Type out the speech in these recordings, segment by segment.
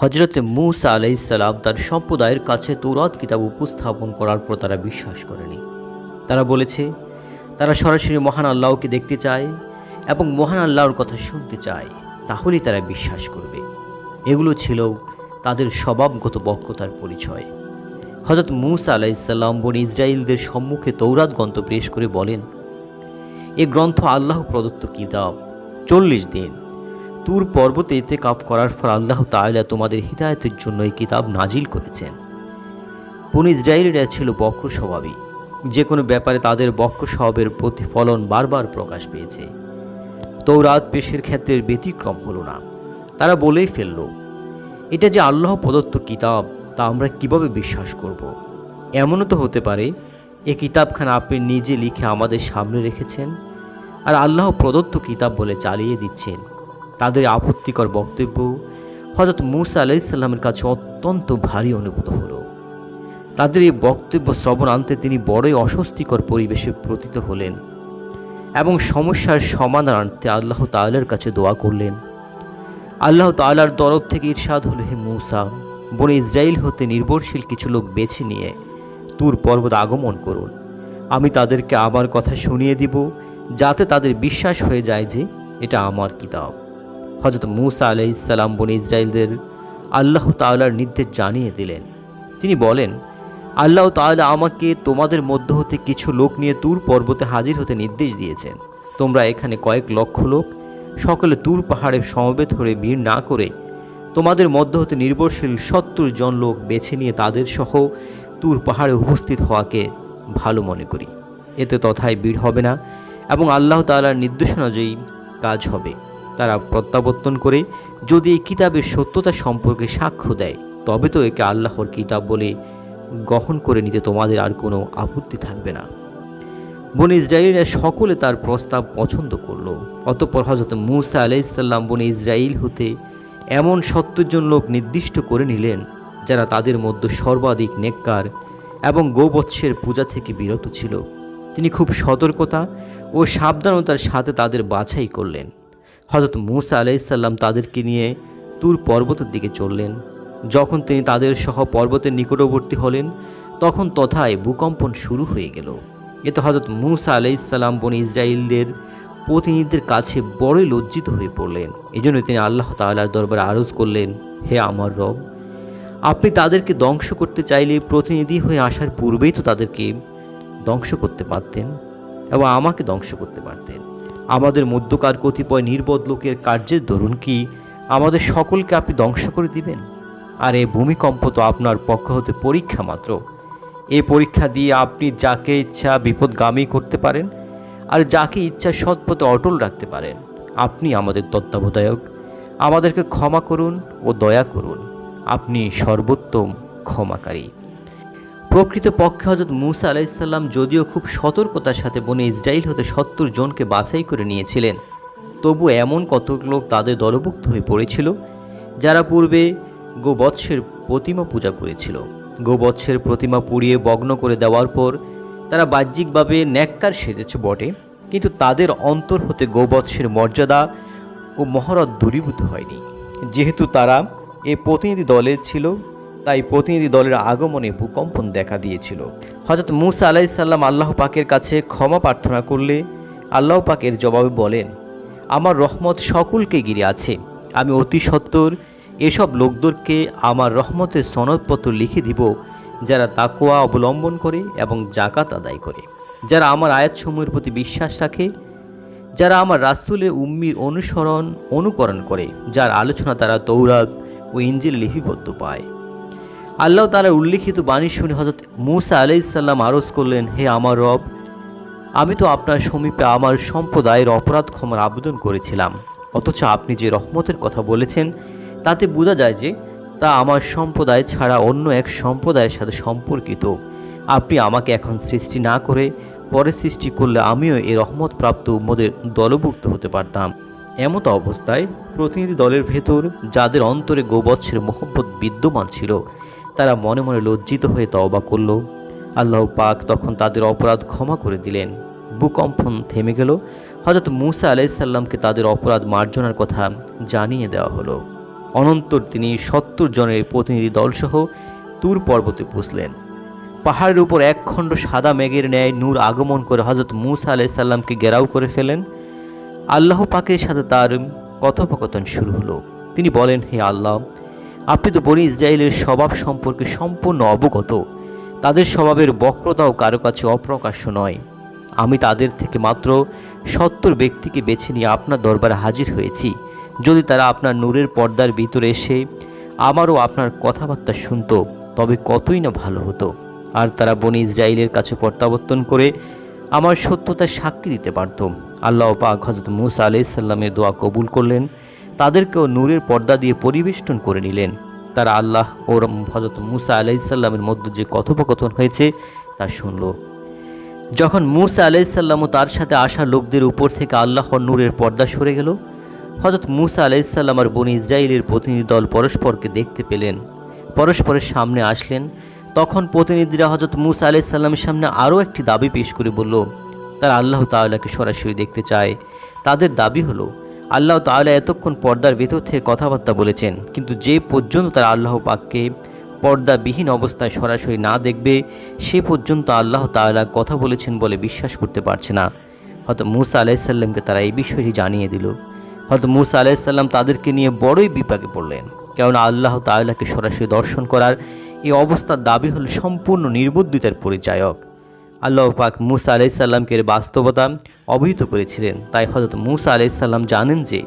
হজরতে মুসা আলাইসাল্লাম তার সম্প্রদায়ের কাছে তৌরাত কিতাব উপস্থাপন করার পর তারা বিশ্বাস করেনি। তারা বলেছে, তারা সরাসরি মহান আল্লাহকে দেখতে চায় এবং মহান আল্লাহর কথা শুনতে চায়, তাহলেই তারা বিশ্বাস করবে। এগুলো ছিল তাদের স্বভাবগত বক্রতার পরিচয়। হজরত মুসা আলাইসাল্লাম বনি ইসরায়েলদের সম্মুখে তৌরাত গ্রন্থ পেশ করে বলেন, এ গ্রন্থ আল্লাহ প্রদত্ত কিতাব, চল্লিশ দিন। তুর পর্বতে এতে কাপ করার পর আল্লাহ তাআলা তোমাদের হিদায়তের জন্য এই কিতাব নাজিল করেছেন। বনি ইসরায়েলিরা ছিল বক্র স্বভাবী। যে কোনো ব্যাপারে তাদের বক্র স্বভাবের প্রতিফলন বারবার প্রকাশ পেয়েছে। তৌরাত পেশের ক্ষেত্রে ব্যতিক্রম হলো না। তারা বলেই ফেলল, এটা যে আল্লাহ প্রদত্ত কিতাব, তা আমরা কীভাবে বিশ্বাস করব। এমনও তো হতে পারে, এ কিতাবখানা আপনি নিজে লিখে আমাদের সামনে রেখেছেন, আর আল্লাহ প্রদত্ত কিতাব বলে চালিয়ে দিচ্ছেন। তাদের আপত্তিকর বক্তব্য হজরত মুসা আলাইসাল্লামের কাছে অত্যন্ত ভারী অনুভূত হলো। তাদের এই বক্তব্য শ্রবণ আনতে তিনি বড়ই অস্বস্তিকর পরিবেশে প্রতীত হলেন এবং সমস্যার সমাধান আনতে আল্লাহ তাআলার কাছে দোয়া করলেন। আল্লাহ তাআলার তরফ থেকে ইরশাদ হল হে মূসা, বনে ইসরায়েল হতে নির্ভরশীল কিছু লোক বেছে নিয়ে তুর পর্বত আগমন করুন। আমি তাদেরকে আমার কথা শুনিয়ে দিব যাতে তাদের বিশ্বাস হয়ে যায় যে এটা আমার কিতাব। হজরত মুসা আলাই ইসলাম বনে ইসরায়েলদের আল্লাহ তাআলার নির্দেশ জানিয়ে দিলেন। তিনি বলেন, আল্লাহ তাআলা আমাকে তোমাদের মধ্য হতে কিছু লোক নিয়ে তুর পর্বতে হাজির হতে নির্দেশ দিয়েছেন। তোমরা এখানে কয়েক লক্ষ লোক, সকলে তুর পাহাড়ে সমবেত হয়ে ভিড় না করে তোমাদের মধ্য হতে নির্ভরশীল সত্তর জন লোক বেছে নিয়ে তাদের সহ তুর পাহাড়ে উপস্থিত হওয়াকে ভালো মনে করি। এতে তথায় ভিড় হবে না এবং আল্লাহ তাআলার নির্দেশনাজয়ী কাজ হবে। তারা প্রত্যাবর্তন করে যদি এই কিতাবের সত্যতা সম্পর্কে সাক্ষ্য দেয়, তবে তো একে আল্লাহর কিতাব বলে গ্রহণ করে নিতে তোমাদের আর কোনো আপত্তি থাকবে না। বনে ইসরায়েলরা সকলে তার প্রস্তাব পছন্দ করল। অতঃপর হজরত মুসা আলাইসাল্লাম বনে ইসরায়েল হতে এমন জন লোক নির্দিষ্ট করে নিলেন, যারা তাদের মধ্যে সর্বাধিক নেককার এবং গোবৎসের পূজা থেকে বিরত ছিল। তিনি খুব সতর্কতা ও সাবধানতার সাথে তাদের বাছাই করলেন। হজরত মুসা আলাইসাল্লাম তাদেরকে নিয়ে তুর পর্বতের দিকে চললেন যখন তিনি তাদের সহ পর্বতের নিকটবর্তী হলেন, তখন তথায় ভূকম্পন শুরু হয়ে গেল। এতে হজরত মুসা আলাইসাল্লাম বন ইসরায়েলদের প্রতিনিধিদের কাছে বড়ই লজ্জিত হয়ে পড়লেন। এজন্য তিনি আল্লাহ তাআলার দরবারে আরজ করলেন, হে আমার রব, আপনি তাদেরকে ধ্বংস করতে চাইলে প্রতিনিধি হয়ে আসার পূর্বেই তো তাদেরকে ধ্বংস করতে পারতেন এবং আমাকে ধ্বংস করতে পারতেন। আমাদের মধ্যকার কতিপয় নির্বোধ লোকের কার্যের দরুন কি আমাদের সকলকে আপনি ধ্বংস করে দিবেন? আর এই ভূমিকম্প তো আপনার পক্ষ হতে পরীক্ষা মাত্র। এই পরীক্ষা দিয়ে আপনি যাকে ইচ্ছা বিপদগামী করতে পারেন, আর যাকে ইচ্ছা সৎপথে অটল রাখতে পারেন, আপনি আমাদের তত্ত্বাবধায়ক। আমাদেরকে ক্ষমা করুন ও দয়া করুন। আপনি সর্বোত্তম ক্ষমাকারী। প্রকৃত পক্ষে হজরত মুসা আলাইসাল্লাম যদিও খুব সতর্কতার সাথে বনে ইসরায়েল হতে সত্তর জনকে বাছাই করে নিয়েছিলেন, তবু এমন কতক লোক তাদের দলভুক্ত হয়ে পড়েছিল, যারা পূর্বে গোবৎসের প্রতিমা পূজা করেছিল। গোবৎসের প্রতিমা পুড়িয়ে বগ্ন করে দেওয়ার পর তারা বাহ্যিকভাবে ন্যাক্কার সেজেছে বটে, কিন্তু তাদের অন্তর হতে গোবৎসের মর্যাদা ও মহরত দূরীভূত হয়নি। যেহেতু তারা এ প্রতিনিধি দলে ছিল তাই প্রতিনিধি দলের আগমনে ভূকম্পন দেখা দিয়েছিল। হজরত মুসা আলাইসাল্লাম আল্লাহ পাকের কাছে ক্ষমা প্রার্থনা করলে আল্লাহ পাকের জবাবে বলেন, আমার রহমত সকলকে ঘিরে আছে। আমি অতি সত্বর এসব লোকদেরকে আমার রহমতের সনদপত্র লিখে দিব, যারা তাকোয়া অবলম্বন করে এবং জাকাত আদায় করে। যারা আমার আয়াতসমূহের প্রতি বিশ্বাস রাখে, যারা আমার রাসুলে উম্মির অনুসরণ, অনুকরণ করে, যার আলোচনা তারা তৌরাত ও ইঞ্জিল লিপিবদ্ধ পায়। আল্লাহ তালার উল্লিখিত বাণী শুনে হজরত মুসা আলাইসাল্লাম আরজ করলেন, হে আমার রব, আমি তো আপনার সমীপে আমার সম্প্রদায়ের অপরাধ ক্ষমার আবেদন করেছিলাম। অথচ আপনি যে রহমতের কথা বলেছেন, তাতে বোঝা যায় যে তা আমার সম্প্রদায় ছাড়া অন্য এক সম্প্রদায়ের সাথে সম্পর্কিত। আপনি আমাকে এখন সৃষ্টি না করে পরে সৃষ্টি করলে আমিও এই রহমত প্রাপ্ত উম্মদের দলভুক্ত হতে পারতাম। এমত অবস্থায় প্রতিনিধি দলের ভেতর যাদের অন্তরে গোবৎসের মোহব্বত বিদ্যমান ছিল তারা মনে মনে লজ্জিত হয়ে তওবা করল। আল্লাহ পাক তখন তাদের অপরাধ ক্ষমা করে দিলেন। ভূকম্পন থেমে গেল। হজরত মুসা আলাইসাল্লামকে তাদের অপরাধ মার্জনার কথা জানিয়ে দেওয়া হলো। অনন্তর তিনি সত্তর জনের প্রতিনিধি দলসহ তুর পর্বতে পৌঁছলেন পাহাড়ের উপর একখণ্ড সাদা মেঘের ন্যায় নূর আগমন করে হজরত মুসা আলাইসাল্লামকে ঘেরাও করে ফেলেন। আল্লাহ পাকের সাথে তার কথোপকথন শুরু হলো। তিনি বলেন, হে আল্লাহ আপনি তো বনি ইসরায়েলের স্বভাব সম্পর্কে সম্পূর্ণ অবগত। তাদের স্বভাবের বক্রতাও কারও কাছে অপ্রকাশ্য নয়। আমি তাদের থেকে মাত্র সত্তর ব্যক্তিকে বেছে নিয়ে আপনার দরবারে হাজির হয়েছি। যদি তারা আপনার নূরের পর্দার ভিতরে এসে আমারও আপনার কথাবার্তা শুনত, তবে কতই না ভালো হতো। আর তারা বনি ইসরায়েলের কাছে প্রত্যাবর্তন করে আমার সত্যতার সাক্ষী দিতে পারত। আল্লাহ পাক হজরত মুসা আলাইসাল্লামের দোয়া কবুল করলেন। তাদেরকেও নূরের পর্দা দিয়ে পরিবেষ্টন করে নিলেন। তারা আল্লাহ ও হজরত মুসা আলাইসাল্লামের মধ্যে যে কথোপকথন হয়েছে, তা শুনল। যখন মুসা আলাইসাল্লাম ও তার সাথে আসা লোকদের উপর থেকে আল্লাহর নূরের পর্দা সরে গেল হজরত মুসা আলাইসাল্লাম আর বনি ইসরায়েলের প্রতিনিধি দল পরস্পরকে দেখতে পেলেন। পরস্পরের সামনে আসলেন। তখন প্রতিনিধিরা হজরত মুসা আলাইসাল্লামের সামনে আরও একটি দাবি পেশ করে বলল, তারা আল্লাহ তাআলাকে সরাসরি দেখতে চায়। তাদের দাবি হলো আল্লাহ তাআলা এতক্ষণ পর্দার ভেতর থেকে কথাবার্তা বলেছেন, কিন্তু যে পর্যন্ত তারা আল্লাহ পাককে পর্দাবিহীন অবস্থায় সরাসরি না দেখবে, সে পর্যন্ত আল্লাহ তাআলা কথা বলেছেন বলে বিশ্বাস করতে পারছে না। হয়তো মুসা আলাইসাল্লামকে তারা এই বিষয়টি জানিয়ে দিল। হয়তো মুসা আলাইসাল্লাম তাদেরকে নিয়ে বড়ই বিপাকে পড়লেন, কেননা আল্লাহ তাআলাকে সরাসরি দর্শন করার এই অবস্থার দাবি হল সম্পূর্ণ নির্বুদ্ধিতার পরিচায়ক। আল্লাহ পাক মুসা আলাইসাল্লামকে এর বাস্তবতা অবহিত করেছিলেন। তাই হজরত মুসা আলাইসাল্লাম জানেন যে,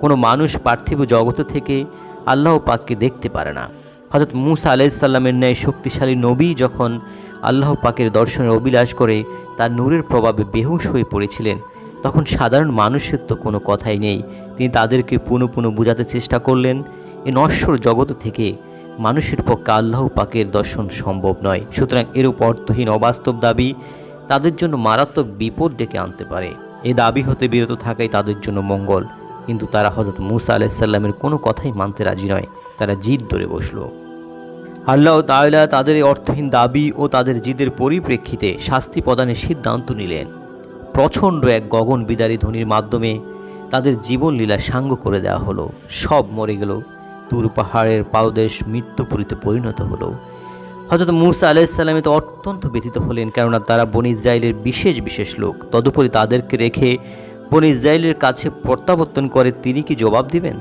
কোনো মানুষ পার্থিব জগত থেকে আল্লাহ পাককে দেখতে পারে না। হজরত মুসা আলাইসাল্লামের ন্যায় শক্তিশালী নবী যখন আল্লাহ পাকের দর্শনের অভিলাষ করে তার নূরের প্রভাবে বেহুশ হয়ে পড়েছিলেন, তখন সাধারণ মানুষের তো কোনো কথাই নেই। তিনি তাদেরকে পুনঃ পুনঃ বোঝাতে চেষ্টা করলেন, এ নশ্বর জগৎ থেকে মানুষের পক্ষে আল্লাহ পাকের দর্শন সম্ভব নয়। সুতরাং এরূপ অর্থহীন অবাস্তব দাবি তাদের জন্য মারাত্মক বিপদ ডেকে আনতে পারে। এ দাবি হতে বিরত থাকাই তাদের জন্য মঙ্গল। কিন্তু তারা হজরত মুসা আলাইসাল্লামের কোনো কথাই মানতে রাজি নয়। তারা জিদ ধরে বসল। আল্লাহ তাআলা তাদের এই অর্থহীন দাবি ও তাদের জিদের পরিপ্রেক্ষিতে শাস্তি প্রদানের সিদ্ধান্ত নিলেন। প্রচণ্ড এক গগন বিদারী ধ্বনির মাধ্যমে তাদের জীবনলীলা সাঙ্গ করে দেওয়া হলো। সব মরে গেল। তুর পাহাড়ের পাদদেশ মৃত্যুপুরীতে পরিণত হলো। হজরত মুসা আলাইসাল্লামে তো অত্যন্ত ব্যথিত হলেন, কেননা তারা বনি ইসরায়েলের বিশেষ বিশেষ লোক। তদুপরি তাদেরকে রেখে বনি ইসরায়েলের কাছে প্রত্যাবর্তন করে তিনি কি জবাব দিবেন?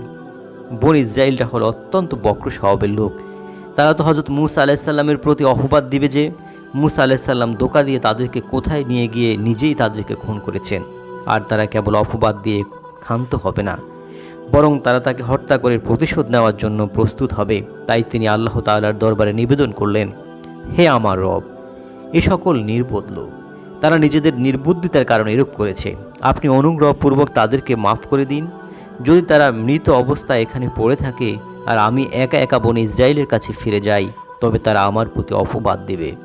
বন ইসরায়েলটা হল অত্যন্ত বক্র স্বভাবের লোক। তারা তো হজরত মুসা আলাইসাল্লামের প্রতি অপবাদ দিবে যে, মুসা আলাইসাল্লাম দোকা দিয়ে তাদেরকে কোথায় নিয়ে গিয়ে নিজেই তাদেরকে খুন করেছেন। আর তারা কেবল অপবাদ দিয়ে ক্ষান্ত হবে না। বরং তারা তাকে হত্যা করে প্রতিশোধ নেওয়ার জন্য প্রস্তুত হবে, তাই তিনি আল্লাহ তাআলার দরবারে নিবেদন করলেন, হে আমার রব, এ সকল নির্বোধ লোক, তারা নিজেদের নির্বুদ্ধিতার কারণে এরূপ করেছে। আপনি অনুগ্রহপূর্বক তাদেরকে মাফ করে দিন। যদি তারা মৃত অবস্থায় এখানে পড়ে থাকে, আর আমি একা একা বনে ইসরায়েলের কাছে ফিরে যাই, তবে তারা আমার প্রতি অপবাদ দেবে।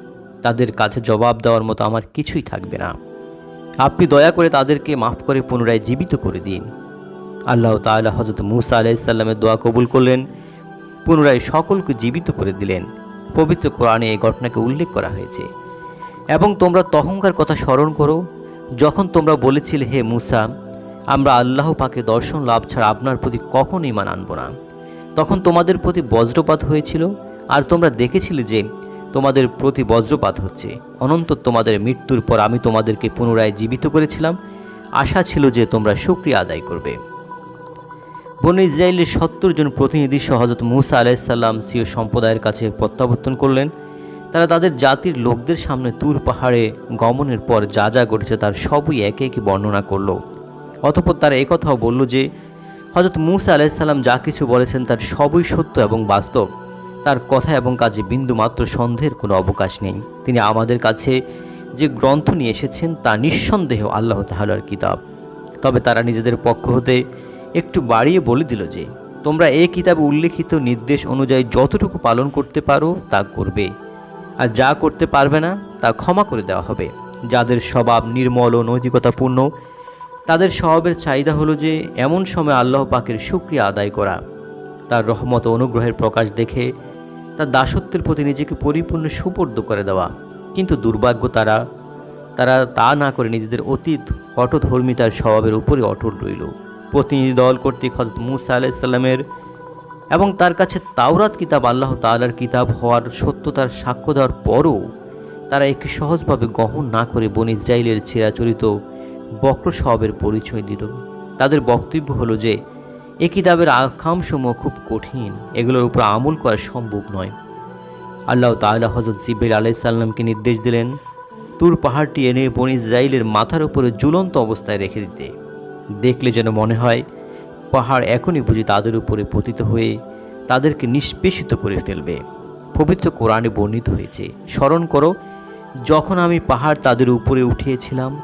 তাদের কাছে জবাব দেওয়ার মতো আমার কিছুই থাকবে না। আপনি দয়া করে তাদেরকে মাফ করে পুনরায় জীবিত করে দিন। আল্লাহ তাআলা হজরত মুসা আলাইসাল্লামের দোয়া কবুল করলেন, পুনরায় সকলকে জীবিত করে দিলেন। পবিত্র কোরআনে এই ঘটনাকে উল্লেখ করা হয়েছে। এবং তোমরা তখনকার কথা স্মরণ করো, যখন তোমরা বলেছিলে, হে মুসা, আমরা আল্লাহ পাকে দর্শন লাভ ছাড়া আপনার প্রতি কখন ইমান আনব না। তখন তোমাদের প্রতি বজ্রপাত হয়েছিল, আর তোমরা দেখেছিলে যে তোমাদের প্রতি বজ্রপাত হচ্ছে। অনন্ত তোমাদের মৃত্যুর পর আমি তোমাদেরকে পুনরায় জীবিত করেছিলাম। আশা ছিল যে তোমরা শুক্রিয়া আদায় করবে। বন ইসরায়েলের সত্তর জন প্রতিনিধি সহজত মুসা আলাইসাল্লাম সিও সম্প্রদায়ের কাছে প্রত্যাবর্তন করলেন। তারা তাদের জাতির লোকদের সামনে তুর পাহাড়ে গমনের পর যা যা ঘটেছে তার সবই একে একে বর্ণনা করল। অতপর তারা একথাও বলল যে হজরত মুসা আলাইসাল্লাম যা কিছু বলেছেন তার সবই সত্য এবং বাস্তব। তার কথা এবং কাজে বিন্দুমাত্র সন্দেহের কোনো অবকাশ নেই। তিনি আমাদের কাছে যে গ্রন্থ নিয়ে এসেছেন তা নিঃসন্দেহ আল্লাহ তাহলার কিতাব। তবে তারা নিজেদের পক্ষ হতে একটু বাড়িয়ে বলে দিল যে, তোমরা এই কিতাবে উল্লেখিত নির্দেশ অনুযায়ী যতটুকু পালন করতে পারো তা করবে। আর যা করতে পারবে না, তা ক্ষমা করে দেওয়া হবে। যাদের স্বভাব নির্মল ও নৈতিকতাপূর্ণ, তাদের স্বভাবের চাহিদা হলো যে, এমন সময় আল্লাহ পাকের শুক্রিয়া আদায় করা। তার রহমত অনুগ্রহের প্রকাশ দেখে তার দাসত্বের প্রতি নিজেকে পরিপূর্ণ সুপর্দ করে দেওয়া। কিন্তু দুর্ভাগ্য তারা তারা তা না করে নিজেদের অতীত কঠোরধর্মিতার স্বভাবের উপরে অটল রইল। প্রতিনিধি দল কর্তৃক হজরত মুসা আলাইসাল্লামের এবং তার কাছে তাওরাত কিতাব, আল্লাহ তাআলার কিতাব হওয়ার সত্যতার সাক্ষ্য দেওয়ার পরও তারা একে সহজভাবে গ্রহণ না করে বন ইসরায়েলের চিরাচরিত বক্র স্বভাবের পরিচয় দিল। তাদের বক্তব্য হলো যে, এ কিতাবের আকামসমূহ খুব কঠিন, এগুলোর উপর আমল করা সম্ভব নয়। আল্লাহ তাআলা হজরত জিব্রাইল আলাইসাল্লামকে নির্দেশ দিলেন, তুর পাহাড়টি এনে বন ইসরায়েলের মাথার উপরে ঝুলন্ত অবস্থায় রেখে দিতে। দেখলে যেন মনে হয়, পাহাড় এখনই বুঝি তাদের উপরে পতিত হয়ে তাদেরকে নিষ্পেষিত করে ফেলবে। পবিত্র কোরআনে বর্ণিত হয়েছে, স্মরণ করো, যখন আমি পাহাড় তাদের উপরে উঠিয়েছিলাম,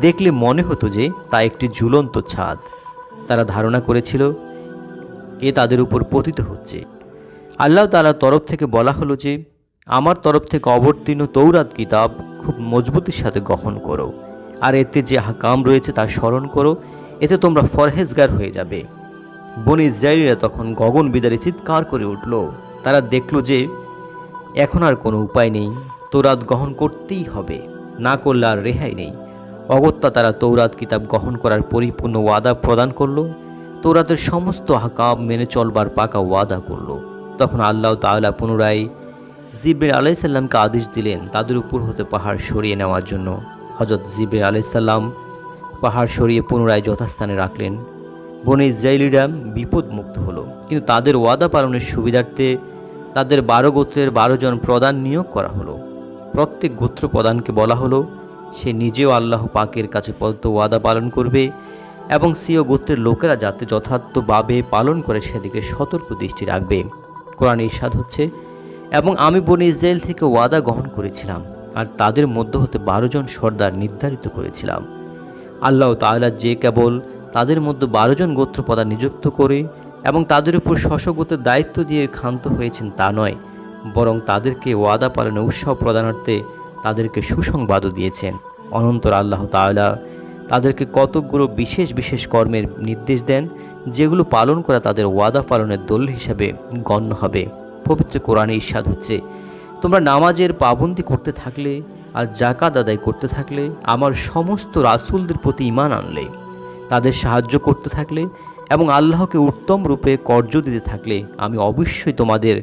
দেখলে মনে হতো যে তা একটি ঝুলন্ত ছাদ। তারা ধারণা করেছিল, এ তাদের উপর পতিত হচ্ছে। আল্লাহ তালার তরফ থেকে বলা হলো যে, আমার তরফ থেকে অবতীর্ণ তৌরাত কিতাব খুব মজবুতির সাথে গ্রহণ করো। আর এতে যে হাকাম রয়েছে তা স্মরণ করো, এতে তোমরা ফরহেজগার হয়ে যাবে। বন ইসরায়েলিরা তখন গগন বিদারে চিৎকার করে উঠল। তারা দেখল যে, এখন আর কোনো উপায় নেই, তোরাত গ্রহণ করতেই হবে, না করলে আর রেহাই নেই। অগত্যা তারা তৌরাত কিতাব গ্রহণ করার পরিপূর্ণ ওয়াদা প্রদান করল, তৌরাতের সমস্ত হাকাম মেনে চলবার পাকা ওয়াদা করল। তখন আল্লাহ তাআলা পুনরায় জিব্রের আলাইসাল্লামকে আদেশ দিলেন, তাদের উপর হতে পাহাড় সরিয়ে নেওয়ার জন্য। হজরত জিব্রের আলাইসাল্লাম পাহাড় সরিয়ে পুনরায় যথাস্থানে রাখলেন। বনে ইসরায়েলিরা বিপদমুক্ত হলো। কিন্তু তাদের ওয়াদা পালনের সুবিধার্থে তাদের বারো গোত্রের বারো জন প্রধান নিয়োগ করা হলো। প্রত্যেক গোত্র প্রধানকে বলা হলো, সে নিজেও আল্লাহ পাকের কাছে পদ্ম ওয়াদা পালন করবে এবং সিও গোত্রের লোকেরা যাতে যথার্থভাবে পালন করে সেদিকে সতর্ক দৃষ্টি রাখবে। কোরআন ইরশাদ হচ্ছে, এবং আমি বনে ইসরায়েল থেকে ওয়াদা গ্রহণ করেছিলাম। আর তাদের মধ্য হতে বারো জন সর্দার নির্ধারিত করেছিলাম। আল্লাহ তাআলা যে কেবল তাদের মধ্যে বারো জন গোত্রপদা নিযুক্ত করে এবং তাদের উপর শশগোত্রের দায়িত্ব দিয়ে ক্ষান্ত হয়েছেন তা নয়, বরং তাদেরকে ওয়াদা পালনে উৎসব প্রদানার্থে তাদেরকে সুসংবাদও দিয়েছেন। অনন্তর আল্লাহ তাআলা তাদেরকে কতকগুলো বিশেষ বিশেষ কর্মের নির্দেশ দেন, যেগুলো পালন করা তাদের ওয়াদা পালনের দল হিসাবে গণ্য হবে। পবিত্র কোরআনে ইস্বাদ হচ্ছে তোমরা নামাজের পাবন্দি করতে থাকলে আর জাকাত আদায় করতে থাকলে, আমার সমস্ত রাসুলদের প্রতি ইমান আনলে। তাদের সাহায্য করতে থাকলে এবং আল্লাহকে উত্তম রূপে কর্য দিতে থাকলে, আমি অবশ্যই তোমাদের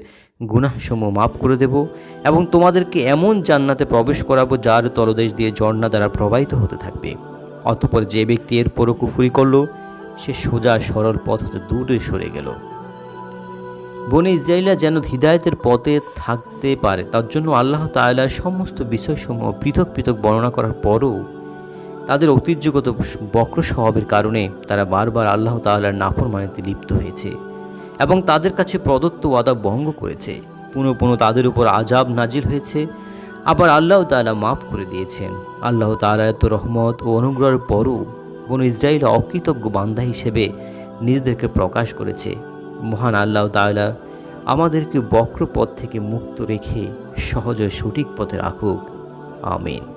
গুনাহসমূহ মাফ করে দেব এবং তোমাদেরকে এমন জান্নাতে প্রবেশ করাবো যার তলদেশ দিয়ে ঝর্ণা দ্বারা প্রবাহিত হতে থাকবে। অতপর যে ব্যক্তি এর পরও কুফুরি করল, সে সোজা সরল পথ হতে দূরে সরে গেল। বনে ইসরায়েলা যেন হৃদায়তের পথে থাকতে পারে, তার জন্য আল্লাহ তাআলা সমস্ত বিষয়সমূহ পৃথক পৃথক বর্ণনা করার পরও তাদের ঐতিহ্যগত বক্র স্বভাবের কারণে তারা বারবার আল্লাহ তাআলার নাফরমানিতে লিপ্ত হয়েছে এবং তাদের কাছে প্রদত্ত ওয়াদা ভঙ্গ করেছে। পুনঃ পুনঃ তাদের উপর আজাব নাজিল হয়েছে। আবার আল্লাহ তাআলা মাফ করে দিয়েছেন। আল্লাহ তাআলা এত রহমত ও অনুগ্রহের পরও বন ইসরায়েল অকৃতজ্ঞ বান্ধা হিসেবে নিজেদেরকে প্রকাশ করেছে। মহান আল্লাহ তাআলা আমাদেরকে বক্রপথ থেকে মুক্ত রেখে সহজ সঠিক পথে রাখুক। আমিন।